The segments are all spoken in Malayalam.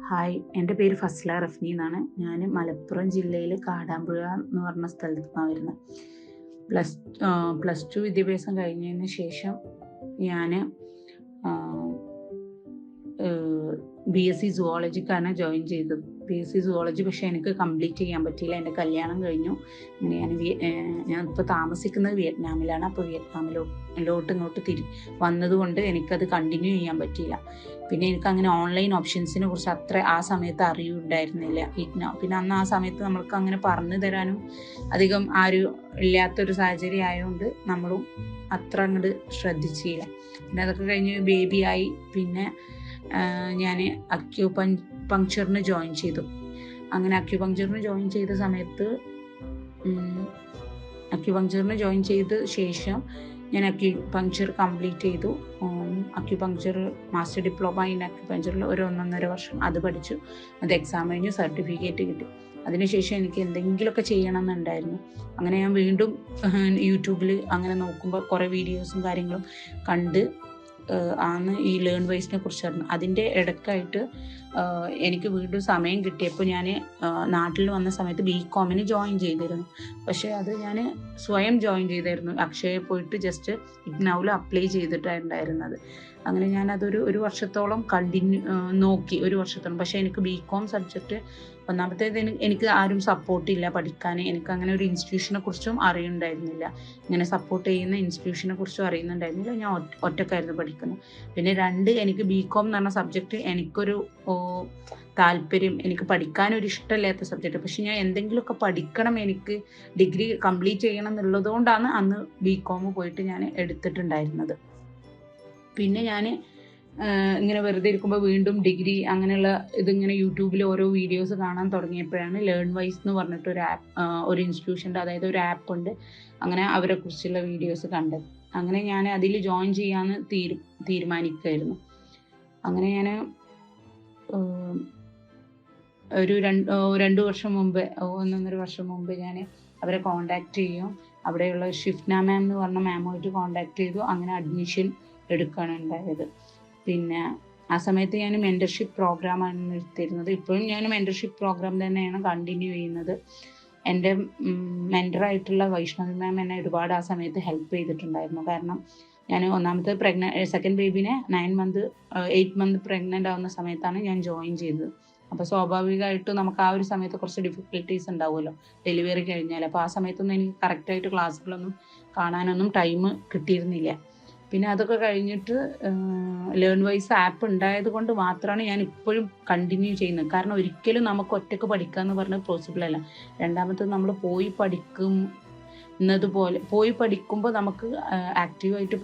ഹായ് എന്റെ പേര് ഫസ്ല റഫ്നി എന്നാണ്. ഞാൻ മലപ്പുറം ജില്ലയിൽ കാടാമ്പുഴ എന്ന് പറഞ്ഞ സ്ഥലത്ത് നിന്നാണ് വരുന്നത് പ്ലസ് പ്ലസ് ടു വിദ്യാഭ്യാസം കഴിഞ്ഞതിന് ശേഷം ഞാൻ ബി എസ് സി സുവോളജിക്കാണ് ജോയിൻ ചെയ്തത്. ബി എസ് സി സുവോളജി പക്ഷേ എനിക്ക് കംപ്ലീറ്റ് ചെയ്യാൻ പറ്റിയില്ല. എന്റെ കല്യാണം കഴിഞ്ഞു. അങ്ങനെ ഞാൻ ഞാൻ ഇപ്പോൾ താമസിക്കുന്നത് വിയറ്റ്നാമിലാണ്. അപ്പോൾ വിയറ്റ്നാമിലോട്ട് ഇങ്ങോട്ട് തിരി വന്നതുകൊണ്ട് എനിക്കത് കണ്ടിന്യൂ ചെയ്യാൻ പറ്റിയില്ല. പിന്നെ എനിക്ക് അങ്ങനെ ഓൺലൈൻ ഓപ്ഷൻസിനെ കുറിച്ച് അത്ര ആ സമയത്ത് അറിവുണ്ടായിരുന്നില്ല. പിന്നെ അന്ന് ആ സമയത്ത് നമ്മൾക്ക് അങ്ങനെ പറഞ്ഞു തരാനും അധികം ആരും ഇല്ലാത്തൊരു സാഹചര്യം ആയതുകൊണ്ട് നമ്മളും അത്ര അങ്ങോട്ട് ശ്രദ്ധിച്ചില്ല. പിന്നെ അതൊക്കെ കഴിഞ്ഞ് ബേബിയായി പിന്നെ ഞാൻ അക്യൂ പങ്ക്ചറിന് ജോയിൻ ചെയ്തു. അങ്ങനെ അക്യുപങ്ക്ചറിന് ജോയിൻ ചെയ്ത സമയത്ത് അക്യുപങ്ക്ചറിന് ജോയിൻ ചെയ്ത ശേഷം ഞാൻ അക്യുപങ്ക്ചർ കംപ്ലീറ്റ് ചെയ്തു. അക്യുപങ്ക്ചർ മാസ്റ്റർ ഡിപ്ലോമ ഇൻ അക്യുപങ്ക്ചറിൽ ഒരു ഒന്നൊന്നര വർഷം അത് പഠിച്ചു. അത് എക്സാം കഴിഞ്ഞു സർട്ടിഫിക്കറ്റ് കിട്ടി. അതിനുശേഷം എനിക്ക് എന്തെങ്കിലുമൊക്കെ ചെയ്യണം എന്നുണ്ടായിരുന്നു അങ്ങനെ ഞാൻ വീണ്ടും യൂട്യൂബിൽ അങ്ങനെ നോക്കുമ്പോൾ കുറേ വീഡിയോസും കാര്യങ്ങളും കണ്ട് ആണ് ഈ ലേൺ വൈസിനെ കുറിച്ച് അറിഞ്ഞത്. അതിന്റെ ഇടയ്ക്കായിട്ട് ആഹ് എനിക്ക് വീണ്ടും സമയം കിട്ടിയപ്പോൾ ഞാൻ നാട്ടിൽ വന്ന സമയത്ത് ബി കോമിന് ജോയിൻ ചെയ്തിരുന്നു. പക്ഷേ അത് ഞാൻ സ്വയം ജോയിൻ ചെയ്തായിരുന്നു അക്ഷയയിൽ പോയിട്ട് ജസ്റ്റ് ഇഗ്നൗവിൽ അപ്ലൈ ചെയ്തിട്ടുണ്ടായിരുന്നത് അങ്ങനെ ഞാൻ അതൊരു ഒരു വർഷത്തോളം കണ്ടിന്യൂ നോക്കി. ഒരു വർഷത്തോളം. പക്ഷേ എനിക്ക് ബി കോം സബ്ജക്റ്റ് ഒന്നാമത്തേത് എനിക്ക് ആരും സപ്പോർട്ട് ഇല്ല പഠിക്കാൻ. എനിക്ക് അങ്ങനെ ഒരു ഇൻസ്റ്റിറ്റ്യൂഷനെ കുറിച്ചും അറിയുന്നുണ്ടായിരുന്നില്ല ഇങ്ങനെ സപ്പോർട്ട് ചെയ്യുന്ന ഇൻസ്റ്റിറ്റ്യൂഷനെ കുറിച്ചും അറിയുന്നുണ്ടായിരുന്നില്ല. ഞാൻ ഒറ്റക്കായിരുന്നു പഠിക്കുന്നത്. പിന്നെ രണ്ട് എനിക്ക് ബി കോം എന്ന് പറഞ്ഞ സബ്ജക്റ്റ് എനിക്കൊരു താല്പര്യം എനിക്ക് പഠിക്കാനൊരു ഇഷ്ടമില്ലാത്ത സബ്ജക്റ്റ് പക്ഷെ ഞാൻ എന്തെങ്കിലുമൊക്കെ പഠിക്കണം എനിക്ക് ഡിഗ്രി കംപ്ലീറ്റ് ചെയ്യണം എന്നുള്ളതുകൊണ്ടാണ് അന്ന് ബി കോം പോയിട്ട് ഞാൻ എടുത്തിട്ടുണ്ടായിരുന്നത്. പിന്നെ ഞാൻ ഇങ്ങനെ വെറുതെ ഇരിക്കുമ്പോൾ വീണ്ടും ഡിഗ്രി അങ്ങനെയുള്ള ഇതിങ്ങനെ യൂട്യൂബിൽ ഓരോ വീഡിയോസ് കാണാൻ തുടങ്ങിയപ്പോഴാണ് ലേൺ വൈസ് എന്ന് പറഞ്ഞിട്ട് ഒരു ആപ്പ് ഒരു ഇൻസ്റ്റിറ്റ്യൂഷന്റെ അതായത് ഒരു ആപ്പ് ഉണ്ട്. അങ്ങനെ അവരെ കുറിച്ചുള്ള വീഡിയോസ് കണ്ടത് അങ്ങനെ ഞാൻ അതിൽ ജോയിൻ ചെയ്യാമെന്ന് തീരു തീരുമാനിക്കുമായിരുന്നു അങ്ങനെ ഞാൻ ഒരു രണ്ട് രണ്ട് വർഷം മുമ്പ് ഒന്നൊന്നര വർഷം മുമ്പ് ഞാൻ അവരെ കോണ്ടാക്ട് ചെയ്യും. അവിടെയുള്ള ഷിഫ്ന മാം എന്ന് പറഞ്ഞ മാമുമായിട്ട് കോണ്ടാക്ട് ചെയ്തു. അങ്ങനെ അഡ്മിഷൻ എടുക്കുകയാണ് ഉണ്ടായത്. പിന്നെ ആ സമയത്ത് ഞാൻ മെന്റർഷിപ്പ് പ്രോഗ്രാമാണ് എടുത്തിരുന്നത് ഇപ്പോഴും ഞാൻ മെന്റർഷിപ്പ് പ്രോഗ്രാം തന്നെയാണ് കണ്ടിന്യൂ ചെയ്യുന്നത്. എന്റെ മെന്ററായിട്ടുള്ള വൈഷ്ണവി മാം എന്നെ ഒരുപാട് ആ സമയത്ത് ഹെൽപ്പ് ചെയ്തിട്ടുണ്ടായിരുന്നു. കാരണം ഞാൻ ഒന്നാമത്തെ പ്രഗ്ന second ബേബിനെ nine month eight month pregnant ആവുന്ന സമയത്താണ് ഞാൻ ജോയിൻ ചെയ്തത്. അപ്പോൾ സ്വാഭാവികമായിട്ടും നമുക്ക് ആ ഒരു സമയത്ത് കുറച്ച് ഡിഫിക്കൽട്ടീസ് ഉണ്ടാവുമല്ലോ. ഡെലിവറി കഴിഞ്ഞാൽ അപ്പോൾ ആ സമയത്തൊന്നും എനിക്ക് കറക്റ്റ് ആയിട്ട് ക്ലാസ്സുകളൊന്നും കാണാനൊന്നും ടൈം കിട്ടിയിരുന്നില്ല. പിന്നെ അതൊക്കെ കഴിഞ്ഞിട്ട് ലേൺ വൈസ് ആപ്പ് ഉണ്ടായത് കൊണ്ട് മാത്രമാണ് ഞാൻ ഇപ്പോഴും കണ്ടിന്യൂ ചെയ്യുന്നത്. കാരണം ഒരിക്കലും നമുക്ക് ഒറ്റയ്ക്ക് പഠിക്കുക എന്ന് പറഞ്ഞാൽ പോസിബിൾ അല്ല. രണ്ടാമത്തത് നമ്മൾ പോയി പഠിക്കും എന്നതുപോലെ പോയി പഠിക്കുമ്പോൾ നമുക്ക് ആക്റ്റീവായിട്ട്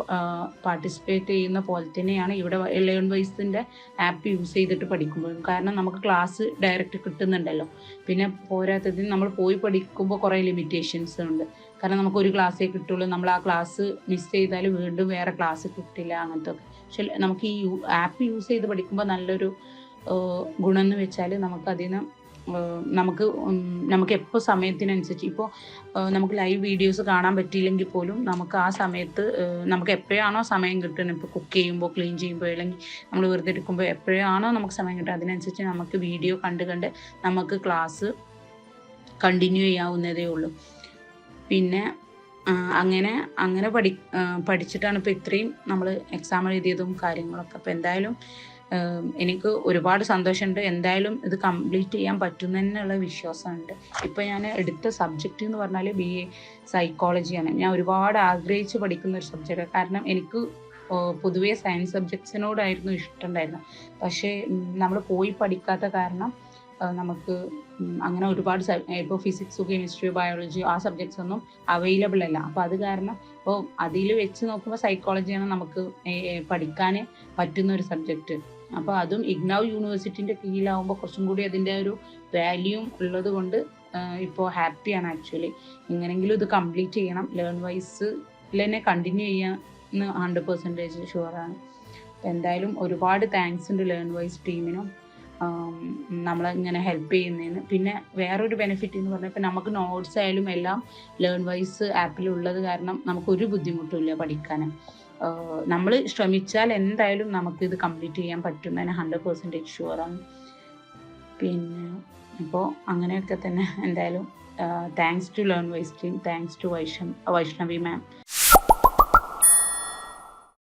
പാർട്ടിസിപ്പേറ്റ് ചെയ്യുന്ന പോലെ തന്നെയാണ് ഇവിടെ ലേൺ വൈസിന്റെ ആപ്പ് യൂസ് ചെയ്തിട്ട് പഠിക്കുമ്പോഴും. കാരണം നമുക്ക് ക്ലാസ് ഡയറക്റ്റ് കിട്ടുന്നുണ്ടല്ലോ. പിന്നെ പോരാത്തതിന് നമ്മൾ പോയി പഠിക്കുമ്പോൾ കുറേ ലിമിറ്റേഷൻസ് ഉണ്ട്. കാരണം നമുക്ക് ഒരു ക്ലാസ്സേ കിട്ടുള്ളൂ. നമ്മൾ ആ ക്ലാസ് മിസ് ചെയ്താൽ വീണ്ടും വേറെ ക്ലാസ് കിട്ടില്ല അങ്ങനത്തെ ഒക്കെ പക്ഷെ നമുക്ക് ഈ ആപ്പ് യൂസ് ചെയ്ത് പഠിക്കുമ്പോൾ നല്ലൊരു ഗുണമെന്ന് വെച്ചാൽ നമുക്ക് ഏഹ്, നമുക്ക് നമുക്ക് എപ്പോൾ സമയത്തിനനുസരിച്ച് ഇപ്പോൾ നമുക്ക് ലൈവ് വീഡിയോസ് കാണാൻ പറ്റിയില്ലെങ്കിൽ പോലും നമുക്ക് ആ സമയത്ത് നമുക്ക് എപ്പോഴാണോ സമയം കിട്ടുന്നത് ഇപ്പോൾ കുക്ക് ചെയ്യുമ്പോൾ ക്ലീൻ ചെയ്യുമ്പോൾ അല്ലെങ്കിൽ നമ്മൾ വെറുതെ എടുക്കുമ്പോൾ എപ്പോഴാണോ നമുക്ക് സമയം കിട്ടുക അതിനനുസരിച്ച് നമുക്ക് വീഡിയോ കണ്ട് കണ്ട് നമുക്ക് ക്ലാസ് കണ്ടിന്യൂ ചെയ്യാവുന്നതേ ഉള്ളൂ. പിന്നെ അങ്ങനെ അങ്ങനെ പഠി പഠിച്ചിട്ടാണ് ഇപ്പോൾ ഇത്രയും നമ്മൾ എക്സാം എഴുതിയതും കാര്യങ്ങളൊക്കെ. അപ്പോൾ എന്തായാലും എനിക്ക് ഒരുപാട് സന്തോഷമുണ്ട്. എന്തായാലും ഇത് കംപ്ലീറ്റ് ചെയ്യാൻ പറ്റുന്നതിനുള്ള വിശ്വാസമുണ്ട്. ഇപ്പോൾ ഞാൻ എടുത്ത സബ്ജക്റ്റ് എന്ന് പറഞ്ഞാൽ ബി എ സൈക്കോളജിയാണ് ഞാൻ ഒരുപാട് ആഗ്രഹിച്ച് പഠിക്കുന്ന ഒരു സബ്ജക്റ്റാണ് കാരണം എനിക്ക് പൊതുവേ സയൻസ് സബ്ജക്ട്സിനോടായിരുന്നു ഇഷ്ടമുണ്ടായിരുന്നത്. പക്ഷേ നമ്മൾ പോയി പഠിക്കാത്ത കാരണം നമുക്ക് അങ്ങനെ ഒരുപാട് ഇപ്പോൾ ഫിസിക്സ് കെമിസ്ട്രി ബയോളജി ആ സബ്ജക്ട്സ് ഒന്നും അവൈലബിൾ അല്ല. അപ്പോൾ അത് കാരണം ഇപ്പോൾ അതിൽ വെച്ച് നോക്കുമ്പോൾ സൈക്കോളജിയാണ് നമുക്ക് പഠിക്കാൻ പറ്റുന്ന ഒരു സബ്ജക്റ്റ് അപ്പോൾ അതും ഇഗ്നാവ് യൂണിവേഴ്സിറ്റിന്റെ കീഴിലാവുമ്പോൾ കുറച്ചും കൂടി അതിന്റെ ഒരു വാല്യൂം ഉള്ളത് കൊണ്ട് ഇപ്പോൾ ഹാപ്പിയാണ് ആക്ച്വലി. എങ്ങനെങ്കിലും ഇത് കംപ്ലീറ്റ് ചെയ്യണം. ലേൺ വൈസ് തന്നെ കണ്ടിന്യൂ ചെയ്യാൻ ഹൺഡ്രഡ് പെർസെന്റേജ് ഷുവറാണ്. എന്തായാലും ഒരുപാട് താങ്ക്സ് ഉണ്ട് ലേൺ വൈസ് ടീമിനും നമ്മളെ ഇങ്ങനെ ഹെൽപ്പ് ചെയ്യുന്നതിന്. പിന്നെ വേറൊരു ബെനിഫിറ്റ് എന്ന് പറഞ്ഞാൽ ഇപ്പം നമുക്ക് നോട്ട്സ് ആയാലും എല്ലാം ലേൺ വൈസ് ആപ്പിലുള്ളത് കാരണം നമുക്കൊരു ബുദ്ധിമുട്ടുമില്ല പഠിക്കാൻ നമ്മൾ ശ്രമിച്ചാൽ എന്തായാലും നമുക്ക് ഇത് കംപ്ലീറ്റ് ചെയ്യാൻ പറ്റുന്നതിന് ഹൺഡ്രഡ് പെർസെന്റേജ് ഷുവറാണ് പിന്നെ അപ്പോൾ അങ്ങനെയൊക്കെ തന്നെ എന്തായാലും താങ്ക്സ് ടു ലേൺ വൈസ്റ്റിൻ താങ്ക്സ് ടു വൈഷം വൈഷ്ണവി മാം